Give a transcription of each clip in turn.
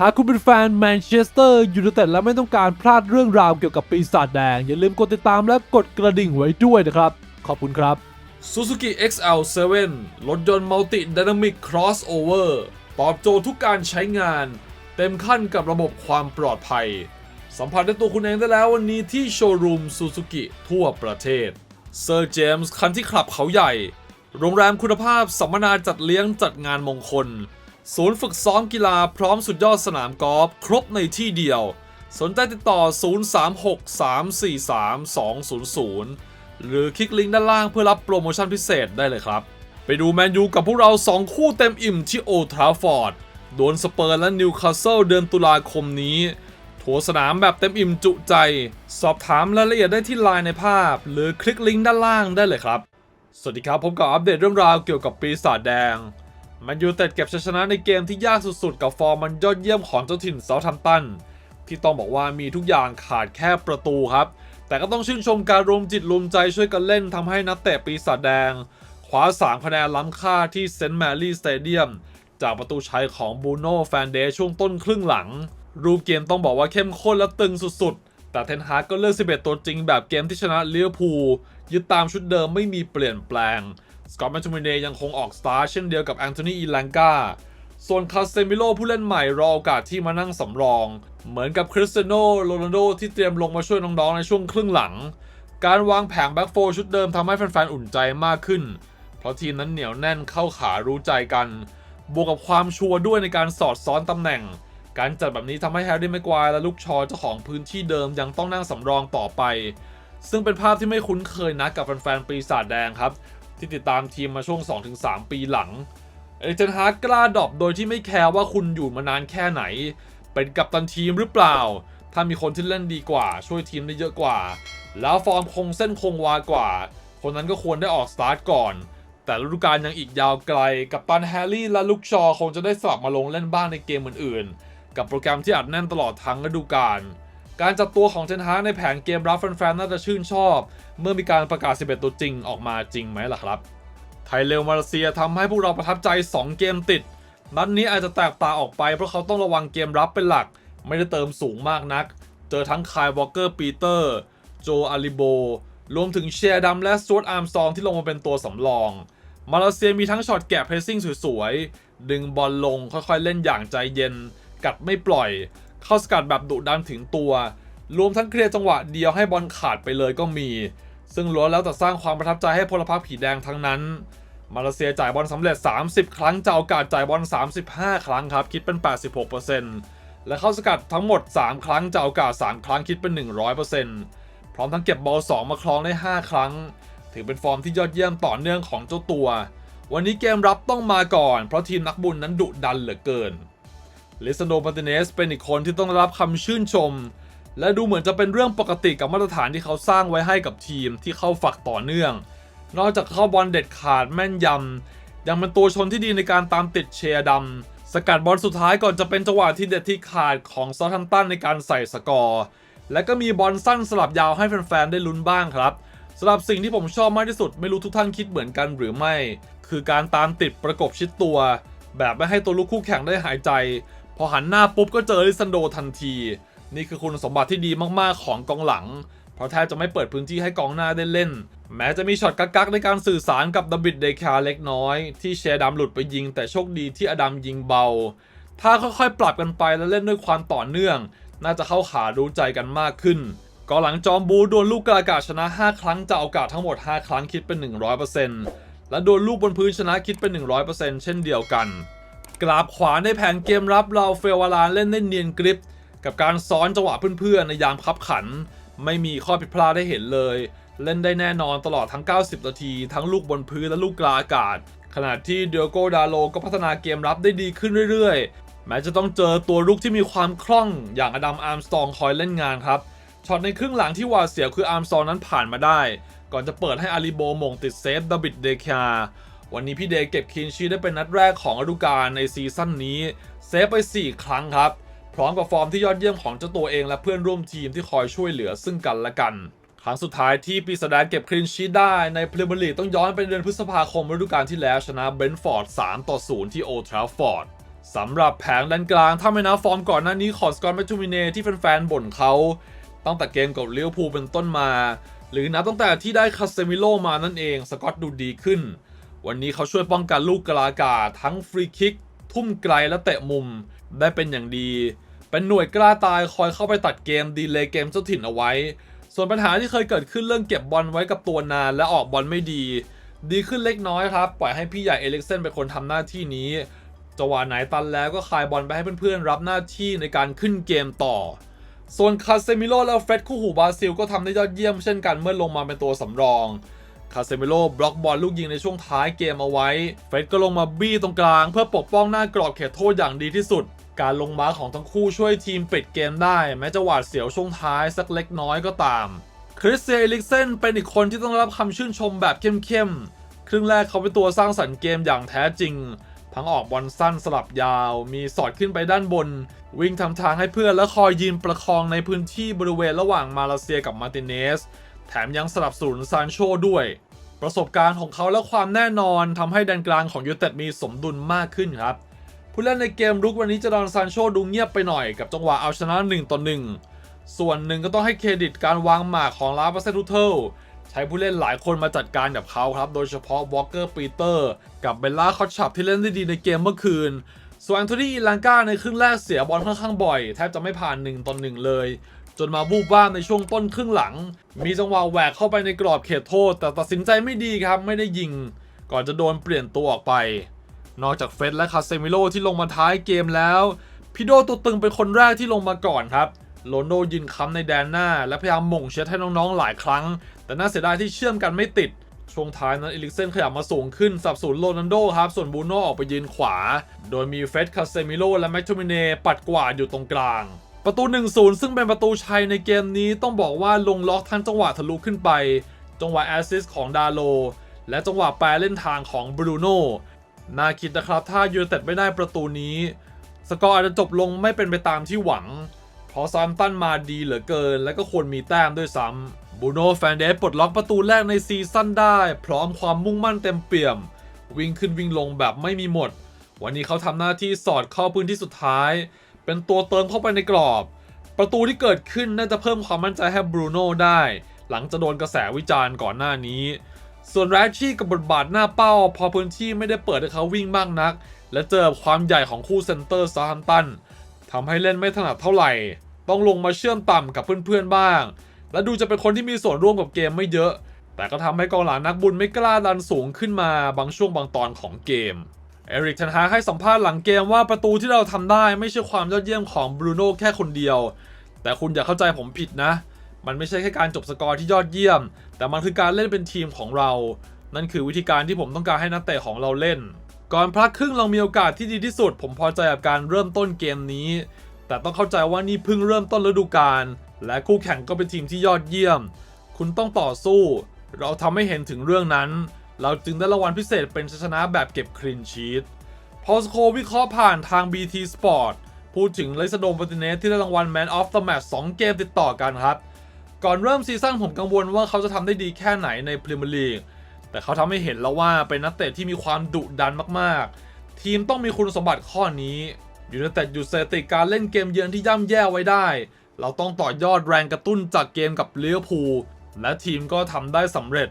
หากคุณเป็นแฟนแมนเชสเตอร์ยูไนเต็ดและไม่ต้องการพลาดเรื่องราวเกี่ยวกับปีศาจแดง อย่าลืมกดติดตามและกดกระดิ่งไว้ด้วยนะครับ ขอบคุณครับ Suzuki XL7 รถยนต์ Multi Dynamic Crossover ตอบโจทย์ทุกการใช้งาน เต็มขั้นกับระบบความปลอดภัย สัมผัสได้ตัวคุณเองได้แล้ววันนี้ที่โชว์รูม Suzuki ทั่วประเทศ Sir James คันที่ขับเขาใหญ่ โรงแรมคุณภาพสัมมนาจัดเลี้ยงจัดงานมงคล ศูนย์ฝึกซ้อมกีฬาพร้อมสุดยอดสนามกอล์ฟครบในที่เดียว สนใจติดต่อ 036-343-200 หรือคลิกลิงก์ด้านล่างเพื่อรับโปรโมชั่นพิเศษได้เลยครับ ไปดูแมนยูกับพวกเรา 2 คู่เต็มอิ่มที่โอทราฟอร์ดดวลสเปอร์และนิวคาสเซิลเดือนตุลาคมนี้ทัวสนามแบบเต็มอิ่มจุใจ สอบถามรายละเอียดได้ที่ไลน์ในภาพ หรือคลิกลิงก์ด้านล่างได้เลยครับ สวัสดีครับ ผมกับอัปเดตเรื่องราวเกี่ยวกับปีศาจแดง มันยูเต็ดเก็บชัยชนะในเกมที่ยากสุดๆ กับฟอร์มมันยอดเยี่ยมของเจ้าถิ่นเซาท์แฮมตัน ที่ต้องบอกว่ามีทุกอย่างขาดแค่ประตูครับ แต่ก็ต้องชื่นชมการรวมจิตรวมใจช่วยกันเล่นทำให้นักเตะปีศาจแดง คว้า 3 คะแนนล้ำค่าที่เซนต์แมรี่สเตเดียมจากประตูชัยของบูโน่แฟนเดย์ช่วงต้นครึ่งหลัง รูปเกมต้องบอกว่าเข้มข้นและตึงสุดๆ แต่เทนฮากก็เลือก 11 ตัวจริงแบบเกมที่ชนะเลิเวอร์พูลยึดตามชุดเดิมไม่มีเปลี่ยนแปลง สกอตแมนทูมิเนยังคงออกสตาร์เช่นเดียวกับแอนโทนีอีลังกาส่วนคาเซมิโลผู้เล่นใหม่รอโอกาสที่มานั่งสำรอง เหมือนกับคริสเตียโนโรนัลโดที่เตรียมลงมาช่วยน้องๆในช่วงครึ่งหลัง การวางแผงแบ็กโฟชุดเดิมทำให้แฟนๆ อุ่นใจมากขึ้น เพราะทีมนั้นเหนียวแน่นเข้าขารู้ใจกัน บวกกับความชัวร์ด้วยในการสอดซ้อนตำแหน่ง การจัดแบบนี้ทำให้แฮร์รี่แม็กควายและลูกชอเจ้าของพื้นที่เดิมยังต้องนั่งสำรองต่อไป ซึ่งเป็นภาพที่ไม่คุ้นเคยนะกับแฟนๆปีศาจแดงครับ ที่ติดตามทีมมาช่วง 2-3 ปีหลังเอเทนฮากกล้าดรอปโดยที่ไม่แคร์ว่าคุณอยู่มานานแค่ไหน เป็นกัปตันทีมหรือเปล่า ถ้ามีคนที่เล่นดีกว่า ช่วยทีมได้เยอะกว่า แล้วฟอร์มคงเส้นคงวากว่า คนนั้นก็ควรได้ออกสตาร์ทก่อน แต่ฤดูกาลยังอีกยาวไกล กับตันแฮร์รี่และลูกชอคงจะได้สลับมาลงเล่นบ้างในเกมอื่นๆ กับโปรแกรมที่อัดแน่นตลอดทั้งฤดูกาล การจัดตัวของเทนฮาในแผนเกมรับแฟนๆน่าจะชื่นชอบ เมื่อมีการประกาศ 11 ตัวจริงออกมาจริงไหมล่ะครับ ไทยเร็วมาเลเซียทำให้พวกเราประทับใจ 2 เกมติด นัดนี้อาจจะแตกต่างออกไปเพราะเขาต้องระวังเกมรับเป็นหลัก ไม่ได้เติมสูงมากนัก เจอทั้งคายวอลเกอร์ปีเตอร์ โจอาริโบ รวมถึงเชียร์ดัมและสตูดอาร์มซองที่ลงมาเป็นตัวสำรอง มาเลเซียมีทั้งช็อตแกะเพรสซิ่งสวยๆดึงบอลลงค่อยๆเล่นอย่างใจเย็น กัดไม่ปล่อย เข้าสกัดแบบดุดันถึงตัว รวมทั้งเคลียร์จังหวะเดียวให้บอลขาดไปเลยก็มี ซึ่งล้วนแล้วแต่สร้างความประทับใจให้พลพรรคผีแดงทั้งนั้น มาเลเซียจ่ายบอลสำเร็จ 30 ครั้งจะโอกาสจ่ายบอล 35 ครั้งครับ คิดเป็น 86%และเข้าสกัดทั้งหมด 3 ครั้งจะโอกาส 3 ครั้งคิดเป็น 100%พร้อมทั้งเก็บบอล2มาครองได้ 5 ครั้ง ถือเป็นฟอร์มที่ยอดเยี่ยมต่อเนื่องของเจ้าตัววันนี้เกมรับต้องมาก่อน เพราะทีมนักบุญนั้นดุดันเหลือเกิน ลิซานมาติเนสเป็นอีกคนที่ต้องรับคำชื่นชม และดูเหมือนจะเป็นเรื่องปกติกับมาตรฐานที่เขาสร้างไว้ให้กับทีมที่เข้าฝักต่อเนื่อง นอกจากเข้าบอลเด็ดขาดแม่นยำ ยังเป็นตัวชนที่ดีในการตามติดเชียร์ดำ สกัดบอลสุดท้ายก่อนจะเป็นจังหวะที่เด็ดที่ขาดของซอทัมตันในการใส่สกอร์ และก็มีบอลสั้นสลับยาวให้แฟนๆได้ลุ้นบ้างครับสำหรับสิ่งที่ผมชอบมากที่สุดไม่รู้ทุกท่านคิดเหมือนกันหรือไม่ คือการตามติดประกบชิดตัว แบบไม่ให้ตัวลูกคู่แข่งได้หายใจ พอหันหน้าปุ๊บก็เจอลิซันโดทันที นี่คือคุณสมบัติที่ดีมากๆของกองหลัง เพราะแทบจะไม่เปิดพื้นที่ให้กองหน้าได้เล่น แม้จะมีช็อตกักๆในการสื่อสารกับดับบิดเดคาเล็กน้อย ที่เชียร์ดำหลุดไปยิง แต่โชคดีที่อดัมยิงเบา ถ้าค่อยๆ ปรับกันไปและเล่นด้วยความต่อเนื่อง น่าจะเข้าขารู้ใจกันมากขึ้นกองหลังจอมบูดวลลูกกระอากาศชนะ 5 ครั้งจะโอกาสทั้งหมด 5 ครั้งคิดเป็น 100%และดวลลูกบนพื้นชนะคิดเป็น 100%เช่นเดียวกัน กราบขวาในแผนเกมรับเราเฟลวาลานเล่นได้เนียนกริป กับการซ้อนจังหวะเพื่อนๆในยามคับขัน ไม่มีข้อผิดพลาดได้เห็นเลย เล่นได้แน่นอนตลอดทั้ง 90 นาที ทั้งลูกบนพื้นและลูกกลาอากาศ ขณะที่เดียโกดาโลก็พัฒนาเกมรับได้ดีขึ้นเรื่อยๆ แม้จะต้องเจอตัวลุกที่มีความคล่องอย่างอดัมอาร์มสตองคอยเล่นงานครับช็อตในครึ่งหลังที่วาเสียวคืออาร์มสตองนั้นผ่านมาได้ ก่อนจะเปิดให้อาริโบมงติดเซฟดับบิดเดคา วันนี้พี่เดย์เก็บคลีนชีได้เป็นนัดแรกของฤดูกาลในซีซั่นนี้ เซฟไป 4 ครั้งครับ พร้อมกับฟอร์มที่ยอดเยี่ยมของเจ้าตัวเองและเพื่อนร่วมทีมที่คอยช่วยเหลือซึ่งกันและกัน ครั้งสุดท้ายที่ปีศาจแดงเก็บคลีนชีได้ในพรีเมียร์ลีกต้องย้อนไปเดือนพฤษภาคมฤดูกาลที่แล้วชนะเบรนท์ฟอร์ด 3 ต่อ 0 ที่โอทราฟฟอร์ดสำหรับแผงด้านกลางถ้าไม่นับฟอร์มก่อนหน้านี้ของสกอตแมททูมิเนที่แฟนๆบ่นเขาตั้งแต่เกมกับเลี้ยวพูเป็นต้นมา หรือนับตั้งแต่ที่ได้คาเซมิโลมานั่นเองสกอตดูดีขึ้น วันนี้เขาช่วยป้องกันลูกกลาอากาทั้งฟรีคิก ทุ่มไกลและเตะมุม ได้เป็นอย่างดี เป็นหน่วยกล้าตายคอยเข้าไปตัดเกมดีเลย์เกมเจ้าถิ่นเอาไว้ ส่วนปัญหาที่เคยเกิดขึ้นเรื่องเก็บบอลไว้กับตัวนานและออกบอลไม่ดี ดีขึ้นเล็กน้อยครับ ปล่อยให้พี่ใหญ่เอเลิกเซนเป็นคนทำหน้าที่นี้จังหวะไหนตันแล้วก็คายบอลไปให้เพื่อนๆรับหน้าที่ในการขึ้นเกมต่อ ส่วนคาเซมิโลและเฟร็ดคู่หูบราซิลก็ทำได้ยอดเยี่ยมเช่นกันเมื่อลงมาเป็นตัวสำรอง คาเซมิโลบล็อกบอลลูกยิงในช่วงท้ายเกมเอาไว้ เฟร็ดก็ลงมาบี้ตรงกลาง เพื่อปกป้องหน้ากรอบเขตโทษอย่างดีที่สุด การลงมาของทั้งคู่ช่วยทีมปิดเกมได้ แม้จะหวาดเสียวช่วงท้ายสักเล็กน้อยก็ตาม คริสเซียลิกเซนเป็นอีกคนที่ต้องรับคำชื่นชมแบบเข้มๆ ครึ่งแรกเขาเป็นตัวสร้างสรรค์เกมอย่างแท้จริง ทั้งออกบอลสั้นสลับยาว มีสอดขึ้นไปด้านบน วิ่งทำทางให้เพื่อนและคอยยืนประคองในพื้นที่บริเวณระหว่างมาเลเซียกับมาร์ติเนส แถมยังสนับสนุนซานโชด้วย ประสบการณ์ของเขาและความแน่นอนทำให้แดนกลางของยูเต็ดมีสมดุลมากขึ้นครับผู้เล่นในเกมรุกวันนี้จะดอนซานโชดูเงียบไปหน่อยกับจังหวะเอาชนะ1ต่อ1ส่วนหนึ่งก็ต้องให้เครดิตการวางหมากของลาปาเซตูเทลใช้ผู้เล่นหลายคนมาจัดการกับเขาครับ โดยเฉพาะวอลเกอร์ปีเตอร์กับเบลล่าคอตชับที่เล่นได้ดีในเกมเมื่อคืน ส่วนแอนโทนีอีลังกาในครึ่งแรกเสียบอลค่อนข้างบ่อย แทบจะไม่ผ่าน1ต่อ1เลย จนมาบูบบ้ามในช่วงต้นครึ่งหลัง มีจังหวะแหวกเข้าไปในกรอบเขตโทษ แต่ตัดสินใจไม่ดีครับไม่ได้ยิง ก่อนจะโดนเปลี่ยนตัวออกไป นอกจากเฟสและคาเซมิโลที่ลงมาท้ายเกมแล้วพิโดตัวตึงเป็นคนแรกที่ลงมาก่อนครับโรนลโดยืนค้ำในแดนหน้า และพยายามหม่งเช็ดให้น้องๆหลายครั้ง แต่น่าเสียดายที่เชื่อมกันไม่ติด ช่วงท้ายนั้นเอลิกเซนขยับมาสูงขึ้นสับสนโรนัลโดครับ ส่วนบูโน่ออกไปยืนขวา โดยมีเฟสคาเซมิโลและแมคโทมิเนปัดกวาดอยู่ตรงกลาง ประตู 1-0 ซึ่งเป็นประตูชัยในเกมนี้ต้องบอกว่าลงล็อกทั้งจังหวะทะลุขึ้นไป จังหวะแอสซิสของดาโล และจังหวะแปรเล่นทางของบรูโน่น่าคิดนะครับถ้ายูไนเต็ดไม่ได้ประตูนี้ สกอร์อาจจะจบลงไม่เป็นไปตามที่หวัง เพราะซามตันมาดีเหลือเกิน และก็ควรมีแต้มด้วยซ้ำบูโน่แฟนเดสปลดล็อกประตูแรกในซีซั่นได้ พร้อมความมุ่งมั่นเต็มเปี่ยม วิ่งขึ้นวิ่งลงแบบไม่มีหมด วันนี้เขาทำหน้าที่สอดเข้าพื้นที่สุดท้าย เป็นตัวเติมเข้าไปในกรอบ ประตูที่เกิดขึ้นน่าจะเพิ่มความมั่นใจให้บรูโน่ได้ หลังจะโดนกระแสวิจารณ์ก่อนหน้านี้ ส่วนแรชชี่กับบทบาทหน้าเป้า พอพื้นที่ไม่ได้เปิดให้เขาวิ่งมากนัก และเจอความใหญ่ของคู่เซนเตอร์ซาฮัมตันทำให้เล่นไม่ถนัดเท่าไหร่ ต้องลงมาเชื่อมต่ำกับเพื่อนๆบ้าง และดูจะเป็นคนที่มีส่วนร่วมกับเกมไม่เยอะ แต่ก็ทำให้กองหลังนักบุญไม่กล้าดันสูงขึ้นมาบางช่วงบางตอนของเกม เอริกเทนฮากให้สัมภาษณ์หลังเกมว่าประตูที่เราทำได้ไม่ใช่ความยอดเยี่ยมของบรูโน่แค่คนเดียว แต่คุณอย่าเข้าใจผมผิดนะ มันไม่ใช่แค่การจบสกอร์ที่ยอดเยี่ยม แต่มันคือการเล่นเป็นทีมของเรา นั่นคือวิธีการที่ผมต้องการให้นักเตะของเราเล่น ก่อนพักครึ่งเรามีโอกาสที่ดีที่สุด ผมพอใจกับการเริ่มต้นเกมนี้ แต่ต้องเข้าใจว่านี่เพิ่งเริ่มต้นฤดูกาลและคู่แข่งก็เป็นทีมที่ยอดเยี่ยม คุณต้องต่อสู้ เราทำให้เห็นถึงเรื่องนั้น เราจึงได้รางวัลพิเศษเป็นชัชนะแบบเก็บคลีนชีตพอสโควิเคราะห์ผ่านทาง BT Sport พูดถึงเลสโดมปติเนสที่ได้รางวัล Man of the Match 2 เกมติดต่อกันครับ ก่อนเริ่มซีซั่นผมกังวลว่าเขาจะทำได้ดีแค่ไหนในพรีเมียร์ลีก แต่เขาทำให้เห็นแล้วว่าเป็นนักเตะที่มีความดุดันมากๆ ทีมต้องมีคุณสมบัติข้อนี้ยูไนเต็ดหยุดสถิติการเล่นเกมเยือนที่ย่ำแย่ไว้ได้ เราต้องต่อยอดแรงกระตุ้นจากเกมกับเลี้ยวพูและทีมก็ทำได้สำเร็จ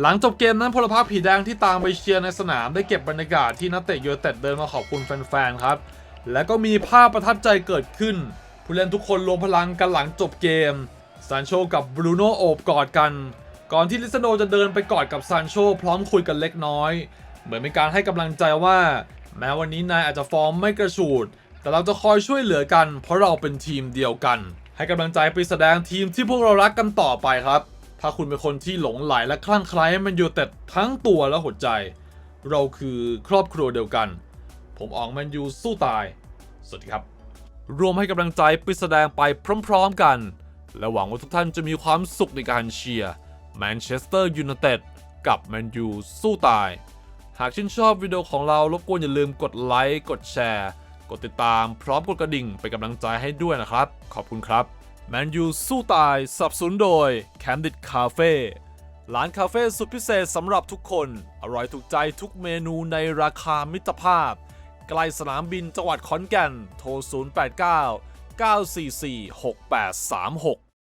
หลังจบเกมนั้นพลภาพผีแดงที่ตามไปเชียร์ในสนามได้เก็บบรรยากาศที่นักเตะยูเต็ดเดินมาขอบคุณแฟนๆครับ และก็มีภาพประทับใจเกิดขึ้น ผู้เล่นทุกคนรวมพลังกันหลังจบเกมซานโชกับบรูโน่โอบกอดกัน ก่อนที่ลิซโดจะเดินไปกอดกับซานโชพร้อมคุยกันเล็กน้อย เหมือนเป็นการให้กำลังใจว่า แม้วันนี้นายอาจจะฟอร์มไม่กระฉูด แต่เราจะคอยช่วยเหลือกัน เพราะเราเป็นทีมเดียวกัน ให้กำลังใจไปแสดงทีมที่พวกเรารักกันต่อไปครับ ถ้าคุณเป็นคนที่หลงไหลและคลั่งไคล้มันอยู่แต่ทั้งตัวและหัวใจ เราคือครอบครัวเดียวกัน ผมออกแมนยูสู้ตาย สวัสดีครับ รวมให้กำลังใจไปแสดงไปพร้อมๆกัน และหวังว่าทุกท่านจะมีความสุขในการเชียร์แมนเชสเตอร์ยูไนเต็ดกับแมนยูสู้ตาย หากชื่นชอบวิดีโอของเรารบกวนอย่าลืมกดไลค์กดแชร์ กดติดตามพร้อมกดกระดิ่งเป็นกำลังใจให้ด้วยนะครับ ขอบคุณครับ แมนยูสู้ตายสับสนุนโดย Candid Cafe ร้านคาเฟ่สุดพิเศษสำหรับทุกคน อร่อยถูกใจทุกเมนูในราคามิตรภาพ ใกล้สนามบินจังหวัดขอนแก่น โทร 089 944 6836